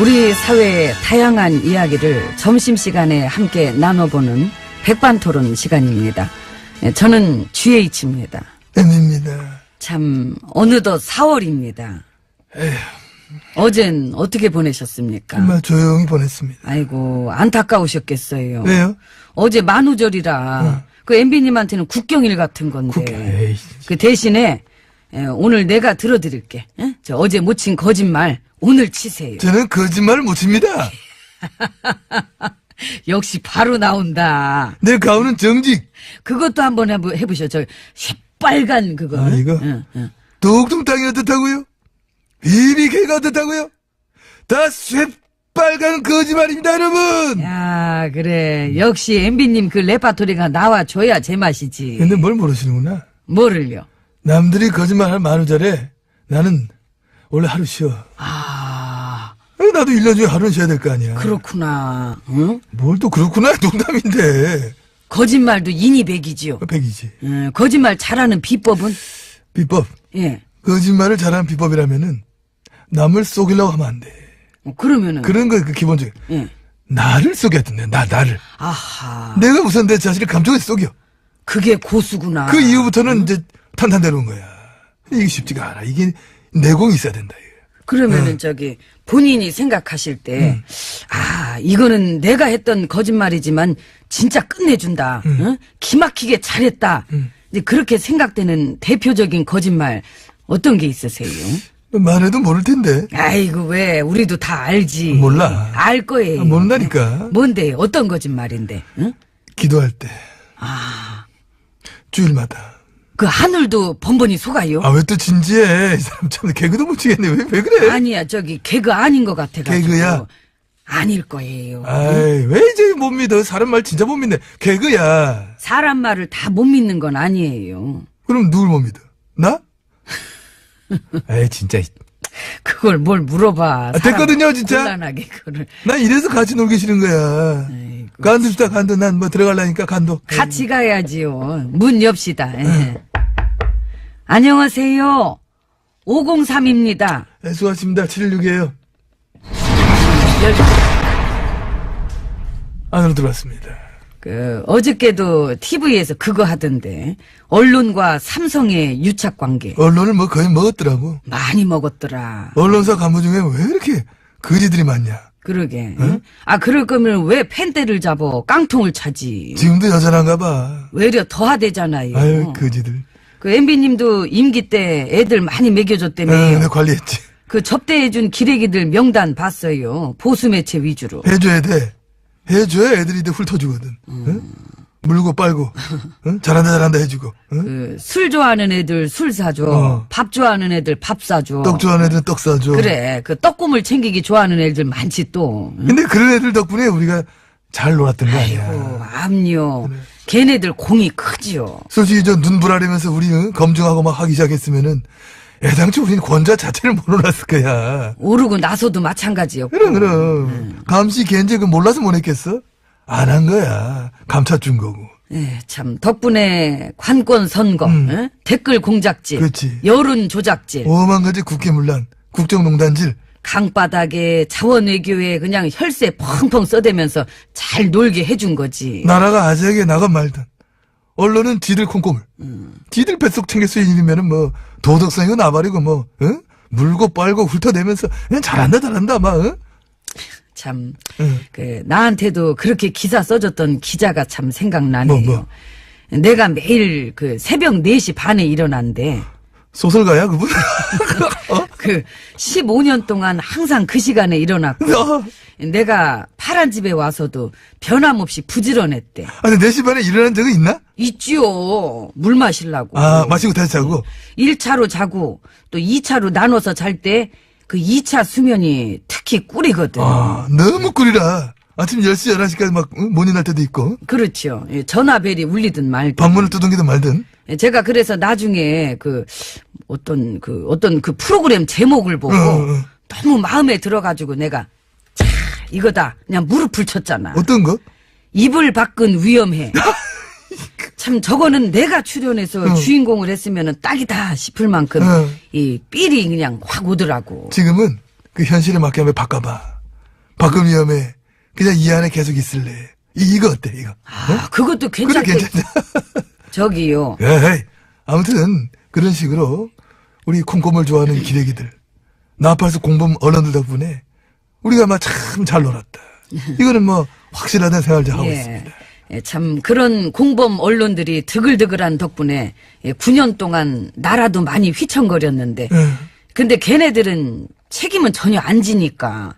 우리 사회의 다양한 이야기를 점심시간에 함께 나눠보는 백반토론 시간입니다. 예, 저는 GH입니다. M입니다. 참, 어느덧 4월입니다. 어젠 어떻게 보내셨습니까? 정말 조용히 보냈습니다. 아이고, 안타까우셨겠어요. 왜요? 어제 만우절이라, 그 MB님한테는 국경일 같은 건데. 국경, 에이. 그 대신에, 예, 오늘 내가 들어드릴게. 예? 저 어제 못 친 거짓말, 오늘 치세요. 저는 거짓말을 못 칩니다. 역시 바로 나온다. 내 가오는 정직. 그것도 한번 해보, 해보셔. 저, 새빨간 그거. 아, 이거? 응, 응. 독tum탕이 어떻다고요? 비비개가 어떻다고요? 다 쇠빨간 거짓말입니다, 여러분! 야, 그래. 역시 MB님 그 레파토리가 나와줘야 제맛이지. 근데 뭘 모르시는구나. 뭐를요? 남들이 거짓말할 만우절에 나는 원래 하루 쉬어. 아, 어, 나도 1년 중에 하루는 쉬어야 될 거 아니야. 그렇구나. 응? 뭘 또 그렇구나, 농담인데. 거짓말도 인이백이지요. 그 백이지. 응, 거짓말 잘하는 비법은? 비법. 예. 거짓말을 잘하는 비법이라면은 남을 속이려고 하면 안 돼. 어, 그러면은. 그런 거 그 기본적인. 예. 나를 속여야 된다. 나 나를. 아하. 내가 우선 내 자신을 감정에 속여. 그게 고수구나. 그 이후부터는 이제 탄탄대로운 거야. 이게 쉽지가 않아. 이게 내공이 있어야 된다. 이게. 그러면은 저기 본인이 생각하실 때, 아, 이거는 내가 했던 거짓말이지만 진짜 끝내준다. 응? 기막히게 잘했다. 이제 그렇게 생각되는 대표적인 거짓말 어떤 게 있으세요? 말해도 모를 텐데. 아이고 왜 우리도 다 알지. 몰라. 알 거예요. 아, 모른다니까. 뭔데 어떤 거짓말인데? 응? 기도할 때. 아. 주일마다. 그 하늘도 번번이 속아요? 아, 왜 또 진지해? 이 사람 참 개그도 못 치겠네. 왜, 왜 그래? 아니야 저기 개그 아닌 것 같아가지고. 개그야? 아닐 거예요. 아이, 왜 이제 못 믿어? 사람 말 진짜 못 믿네. 개그야. 사람 말을 다 못 믿는 건 아니에요. 그럼 누굴 못 믿어? 나? 에이, 진짜. 그걸 뭘 물어봐. 아, 됐거든요, 진짜. 곤란하게 그거를. 난 이래서 같이 놀기 싫은 거야. 아이고. 간도 싶다, 간도. 난 뭐 들어갈라니까, 간도. 같이 가야지요. 문 엽시다. 예. 안녕하세요. 503입니다. 네, 수고하십니다. 716이에요. 안으로 들어왔습니다. 그 어저께도 TV에서 그거 하던데 언론과 삼성의 유착 관계 언론을 뭐 거의 먹었더라고. 많이 먹었더라. 언론사 간부 중에 왜 이렇게 거지들이 많냐. 그러게. 아 그럴 거면 왜 펜대를 잡어 깡통을 차지. 지금도 여전한가 봐. 외려 더하대잖아요. 아유, 거지들. 그 MB님도 임기 때 애들 많이 먹여줬다며. 응, 관리했지. 그 접대해준 기레기들 명단 봤어요. 보수 매체 위주로. 해줘야 돼. 해줘야 애들이 더 훑어주거든. 응? 물고 빨고. 응? 잘한다, 잘한다 해주고. 응? 그 술 좋아하는 애들 술 사줘. 어. 밥 좋아하는 애들 밥 사줘. 떡 좋아하는 애들은 떡 사줘. 그래. 그 떡국물 챙기기 좋아하는 애들 많지 또. 근데 그런 애들 덕분에 우리가 잘 놀았던 거 아니야. 아이고, 암요. 걔네들 공이 크지요. 솔직히 저 눈불하려면서 우리 응? 검증하고 막 하기 시작했으면은 애당초 우리는 권자 자체를 못 놀았을 거야. 오르고 나서도 마찬가지였고. 그럼 그럼 감시 겐제 그 몰라서 못 했겠어? 안 한 거야. 감춰준 거고. 예, 참 덕분에 관권 선거, 예? 댓글 공작질, 음. 그렇지. 여론 조작질, 오만 가지 국회문란, 국정농단질. 강바닥에 자원 외교에 그냥 혈세 펑펑 써대면서 잘 놀게 해준 거지. 나라가 아재에게 나가 말든. 언론은 지들 콩고물. 지들 뱃속 챙겨 쓰인 일이면은 뭐 도덕성이고 나발이고 뭐 응? 물고 빨고 훑어내면서 그냥 잘한다 잘한다 막 응? 참, 응. 그, 나한테도 그렇게 기사 써줬던 기자가 참 생각나네요. 뭐, 뭐? 내가 매일 그 새벽 4시 반에 일어난대. 소설가야 그분? 어? 그 15년 동안 항상 그 시간에 일어났고 어. 내가 파란 집에 와서도 변함없이 부지런했대. 아니 4시 반에 일어난 적은 있나? 있지요. 물 마시려고. 아 마시고 다시 자고 1차로 자고 또 2차로 나눠서 잘 때 그 2차 수면이 특히 꿀이거든. 아 너무 꿀이라 아침 10시 11시까지 막 응? 모닝 날 때도 있고 그렇죠. 예, 전화벨이 울리든 말든. 방문을 두둥기든 말든 예, 제가 그래서 나중에 그 어떤 그 어떤 그 프로그램 제목을 보고 어, 어. 너무 마음에 들어가지고 내가 자 이거다 그냥 무릎을 쳤잖아. 어떤 거? 이불 밖은 위험해. 참 저거는 내가 출연해서 주인공을 했으면 딱이다 싶을 만큼 어. 이 삘이 그냥 확 오더라고. 지금은 그 현실에 맞게 한번 바꿔봐 밖은 위험해. 그냥 이 안에 계속 있을래. 이, 이거 어때, 이거? 아, 그것도 그래, 괜찮겠 괜찮냐? 저기요. 에이, 아무튼, 그런 식으로, 우리 콩고물 좋아하는 기레기들, 나팔수 공범 언론들 덕분에, 우리가 막 참 잘 놀았다. 이거는 뭐, 확실하다는 생각을 하고 있습니다. 예, 참 그런 공범 언론들이 드글드글한 덕분에 예, 9년 동안 나라도 많이 휘청거렸는데 예. 근데 걔네들은 책임은 전혀 안 지니까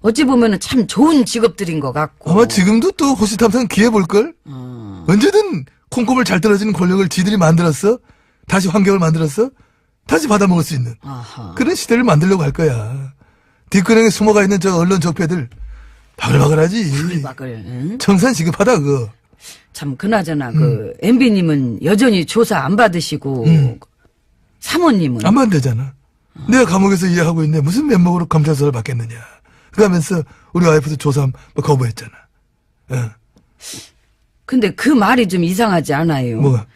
어찌 보면은 참 좋은 직업들인 것 같고 아마 지금도 또 호시탐탐 기회 볼걸? 어, 언제든 콩고물 잘 떨어지는 권력을 지들이 만들었어? 다시 환경을 만들었어? 다시 받아먹을 수 있는. 아하. 그런 시대를 만들려고 할 거야. 뒷근행에 숨어가 있는 저 언론 적폐들 바글바글하지. 박을 응? 청산 시급하다 그거. 참 그나저나 그 MB님은 여전히 조사 안 받으시고 음. 사모님은 안 만되잖아. 내가 감옥에서 일하고 있는데 무슨 면목으로 검찰 수사를 받겠느냐. 그러면서 우리 와이프도 조사 한번 거부했잖아. 어, 근데 그 말이 좀 이상하지 않아요? 뭐가?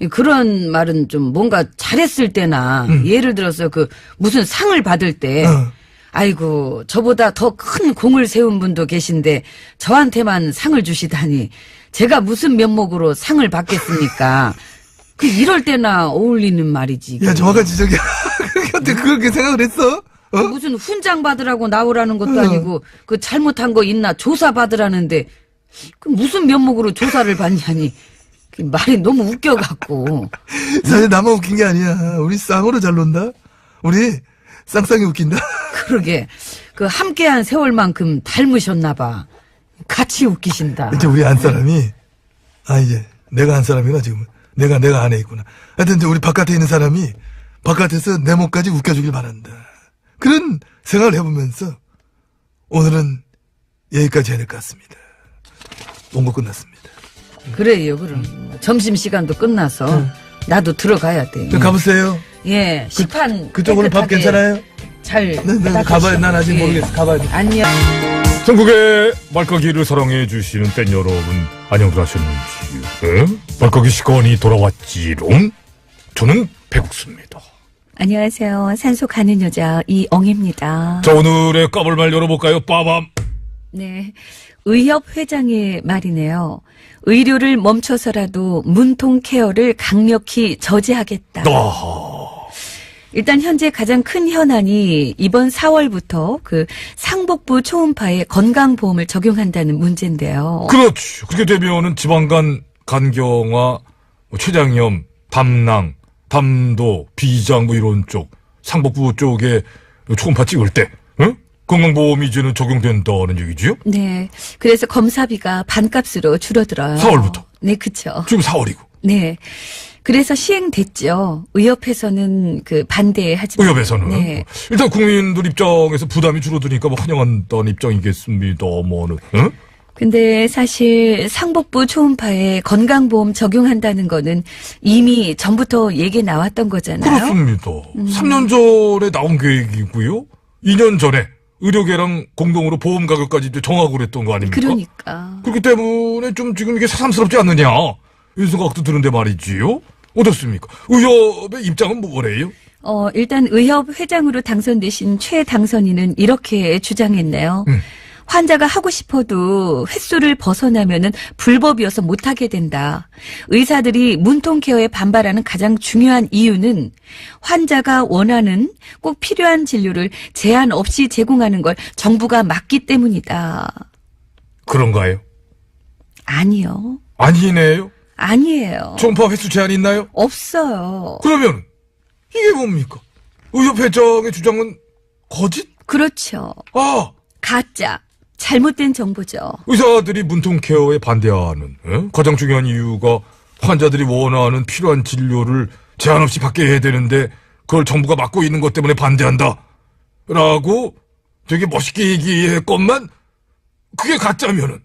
이 그런 말은 좀 뭔가 잘했을 때나 예를 들어서 그 무슨 상을 받을 때 어. 아이고 저보다 더 큰 공을 세운 분도 계신데 저한테만 상을 주시다니 제가 무슨 면목으로 상을 받겠습니까? 그 이럴 때나 어울리는 말이지. 야, 정확한 지적이야. 근데 그렇게 생각을 했어? 어? 무슨 훈장 받으라고 나오라는 것도 어. 아니고 그 잘못한 거 있나 조사 받으라는데 그 무슨 면목으로 조사를 받냐니 그 말이 너무 웃겨갖고 사실 나만 웃긴 게 아니야. 우리 쌍으로 잘 논다. 우리 쌍쌍이 웃긴다. 그러게 그 함께한 세월만큼 닮으셨나 봐 같이 웃기신다 이제 우리 안 사람이, 아, 이제, 내가 한 사람이구나, 지금. 내가, 내가 안에 있구나. 하여튼, 이제 우리 바깥에 있는 사람이, 바깥에서 내 몸까지 웃겨주길 바란다. 그런 생각을 해보면서, 오늘은 여기까지 해야 될 것 같습니다. 원고 끝났습니다. 그래요 그럼 점심시간도 끝나서 나도 들어가야 돼 그럼 가보세요. 예 식판 그 쪽으로 밥 깨끗하게 괜찮아요? 잘 네, 네, 닦으시고. 가봐요. 난 아직 예. 모르겠어. 가봐야 돼. 안녕 전국의 말까기를 사랑해 주시는 팬 여러분 안녕들 하셨는지요? 예? 말까기 시간이 돌아왔지롱? 저는 배국수입니다. 안녕하세요. 산소 가는 여자 이엉입니다. 자 오늘의 까불말 열어볼까요? 빠밤. 네. 의협 회장의 말이네요. 의료를 멈춰서라도 문통 케어를 강력히 저지하겠다. 아하. 일단 현재 가장 큰 현안이 이번 4월부터 그 상복부 초음파에 건강보험을 적용한다는 문제인데요. 그렇죠. 그렇게 되면은 지방간 간경화, 뭐 췌장염, 담낭, 담도, 비장 뭐 이런 쪽 상복부 쪽에 초음파 찍을 때 응? 건강보험이 이제는 적용된다는 얘기지요? 네. 그래서 검사비가 반값으로 줄어들어요. 4월부터? 네, 그쵸. 지금 4월이고 네. 그래서 시행됐죠. 의협에서는 그 반대하지만. 의협에서는 네. 일단 국민들 입장에서 부담이 줄어드니까 뭐 환영한다는 입장이겠습니다만은 응? 근데 사실 상복부 초음파에 건강보험 적용한다는 거는 이미 전부터 얘기 나왔던 거잖아요. 그렇습니다. 3년 전에 나온 계획이고요. 2년 전에 의료계랑 공동으로 보험 가격까지 정하고 그랬던 거 아닙니까? 그러니까. 그렇기 때문에 좀 지금 이게 새삼스럽지 않느냐 이런 생각도 드는데 말이지요. 어떻습니까? 의협의 입장은 뭐래요? 어, 일단 의협 회장으로 당선되신 최 당선인은 이렇게 주장했네요. 음. 환자가 하고 싶어도 횟수를 벗어나면은 불법이어서 못하게 된다. 의사들이 문통 케어에 반발하는 가장 중요한 이유는 환자가 원하는 꼭 필요한 진료를 제한 없이 제공하는 걸 정부가 막기 때문이다. 그런가요? 아니요. 아니네요. 아니에요. 초음파 횟수 제한 있나요? 없어요. 그러면 이게 뭡니까? 의협 회장의 주장은 거짓? 그렇죠. 아 가짜. 잘못된 정보죠. 의사들이 문통 케어에 반대하는 에? 가장 중요한 이유가 환자들이 원하는 필요한 진료를 제한 없이 받게 해야 되는데 그걸 정부가 막고 있는 것 때문에 반대한다. 라고 되게 멋있게 얘기했건만 그게 가짜면은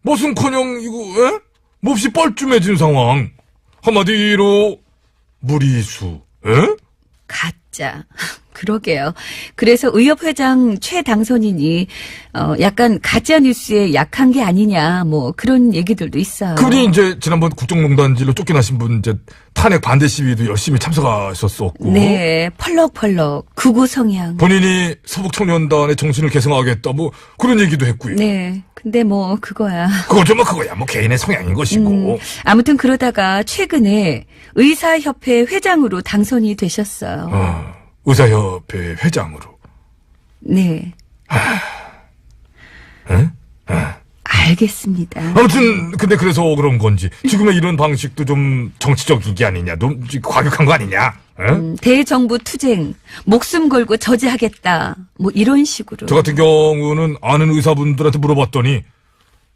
무슨 커녕 이거 에? 몹시 뻘쭘해진 상황. 한마디로 무리수. 에? 가짜. 그러게요. 그래서 의협 회장 최 당선인이 어 약간 가짜 뉴스에 약한 게 아니냐 뭐 그런 얘기들도 있어요. 그분이 이제 지난번 국정농단질로 쫓겨나신 분 이제 탄핵 반대 시위도 열심히 참석하셨었고 네, 펄럭펄럭 구구 성향. 본인이 서북 청년단의 정신을 계승하겠다 뭐 그런 얘기도 했고요. 네. 근데 뭐 그거야. 그거 좀뭐 그거야 뭐 개인의 성향인 것이고 음, 아무튼 그러다가 최근에 의사협회 회장으로 당선이 되셨어요. 어, 의사협회 회장으로 네. 에? 알겠습니다. 아무튼 근데 그래서 그런 건지 지금의 이런 방식도 좀 정치적인 게 아니냐 너무 과격한 거 아니냐 에? 음, 대정부 투쟁, 목숨 걸고 저지하겠다. 뭐 이런 식으로. 저 같은 경우는 아는 의사분들한테 물어봤더니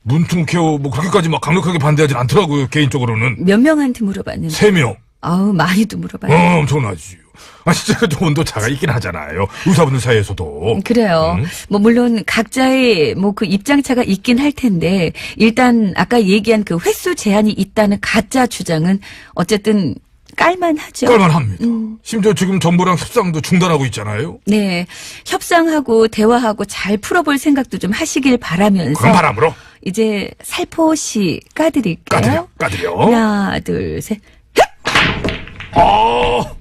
문퉁케어 뭐 그렇게까지 막 강력하게 반대하진 않더라고요 개인적으로는 몇 명한테 물어봤는데. 세 명. 아우, 많이도 물어봐요. 어, 엄청나지 요. 아, 진짜 좀 온도 차가 있긴 하잖아요. 의사분들 사이에서도. 그래요. 음. 뭐 물론 각자의 뭐 그 입장차가 있긴 할 텐데 일단 아까 얘기한 그 횟수 제한이 있다는 가짜 주장은 어쨌든 깔만하죠. 깔만합니다. 음. 심지어 지금 정부랑 협상도 중단하고 있잖아요. 네. 협상하고 대화하고 잘 풀어볼 생각도 좀 하시길 바라면서 그런 바람으로 이제 살포시 까드릴게요. 까드려, 까드려. 하나, 둘, 셋. 어,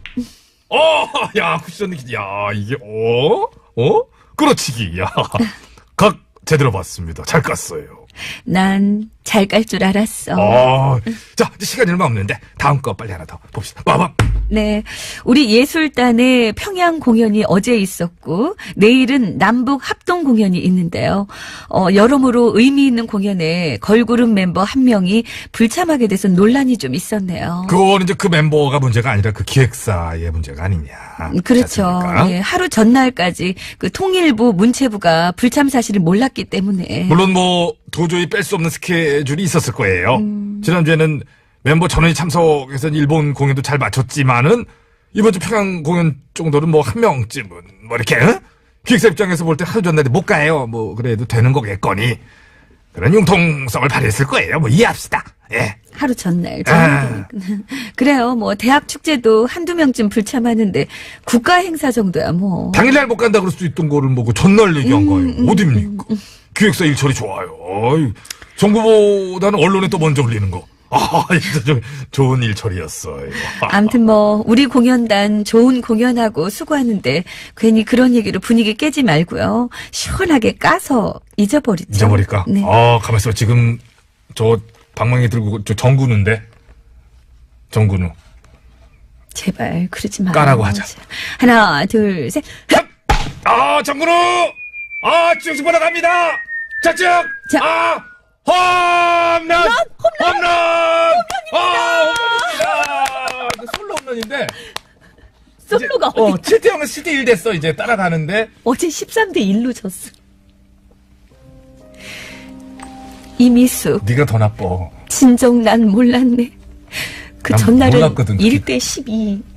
어, 야, 쿠션, 야, 이게, 어? 어? 끌어치기, 야. 각 제대로 봤습니다. 잘 깠어요. 난 잘 깔 줄 알았어. 어. 자, 이제 시간이 얼마 없는데, 다음 거 빨리 하나 더 봅시다. 빠밤. 네. 우리 예술단의 평양 공연이 어제 있었고, 내일은 남북 합동 공연이 있는데요. 어, 여러모로 의미 있는 공연에 걸그룹 멤버 한 명이 불참하게 돼서 논란이 좀 있었네요. 그건 이제 그 멤버가 문제가 아니라 그 기획사의 문제가 아니냐. 그렇죠. 않습니까? 예, 하루 전날까지 그 통일부 문체부가 불참 사실을 몰랐기 때문에. 물론 뭐 도저히 뺄 수 없는 스케줄이 있었을 거예요. 음. 지난주에는 멤버 전원이 참석해서 일본 공연도 잘 마쳤지만은 이번 주 평양 공연 정도는 뭐 한 명쯤은 뭐 이렇게 응? 기획사 입장에서 볼 때 하루 전날에 못 가요. 뭐 그래도 되는 거겠거니 그런 융통성을 발휘했을 거예요. 뭐 이해합시다. 예. 하루 전날. 아. 그래요. 뭐 대학 축제도 한두 명쯤 불참하는데 국가 행사 정도야 뭐. 당일날 못 간다 그럴 수도 있던 거를 뭐그 전날 얘기한 거예요. 어딥니까? 기획사 일처리 좋아요. 어이, 정부보다는 언론에 또 먼저 올리는 거. 아, 진짜 좀 좋은 일처리였어요. 아무튼 뭐 우리 공연단 좋은 공연하고 수고하는데 괜히 그런 얘기로 분위기 깨지 말고요. 시원하게 까서 잊어버리죠. 잊어버릴까? 네. 아, 가만 있어. 지금 저 방망이 들고 저 정근우인데? 정근우. 제발 그러지 마. 까라고 하자. 하나, 둘, 셋. 아, 정근우! 아, 쭉쭉 뻗어갑니다! 좌측! 자. 아! 홈런! 홈런! 아, 홈런입니다! 그 솔로 홈런인데. 솔로가 이제? 어, 7대 0에서 7대 1 됐어. 이제 따라가는데. 어제 13대 1로 졌어. 이미수, 네가 더 나빠. 진정 난 몰랐네. 그난 전날은 몰랐거든, 그게. 1대 12.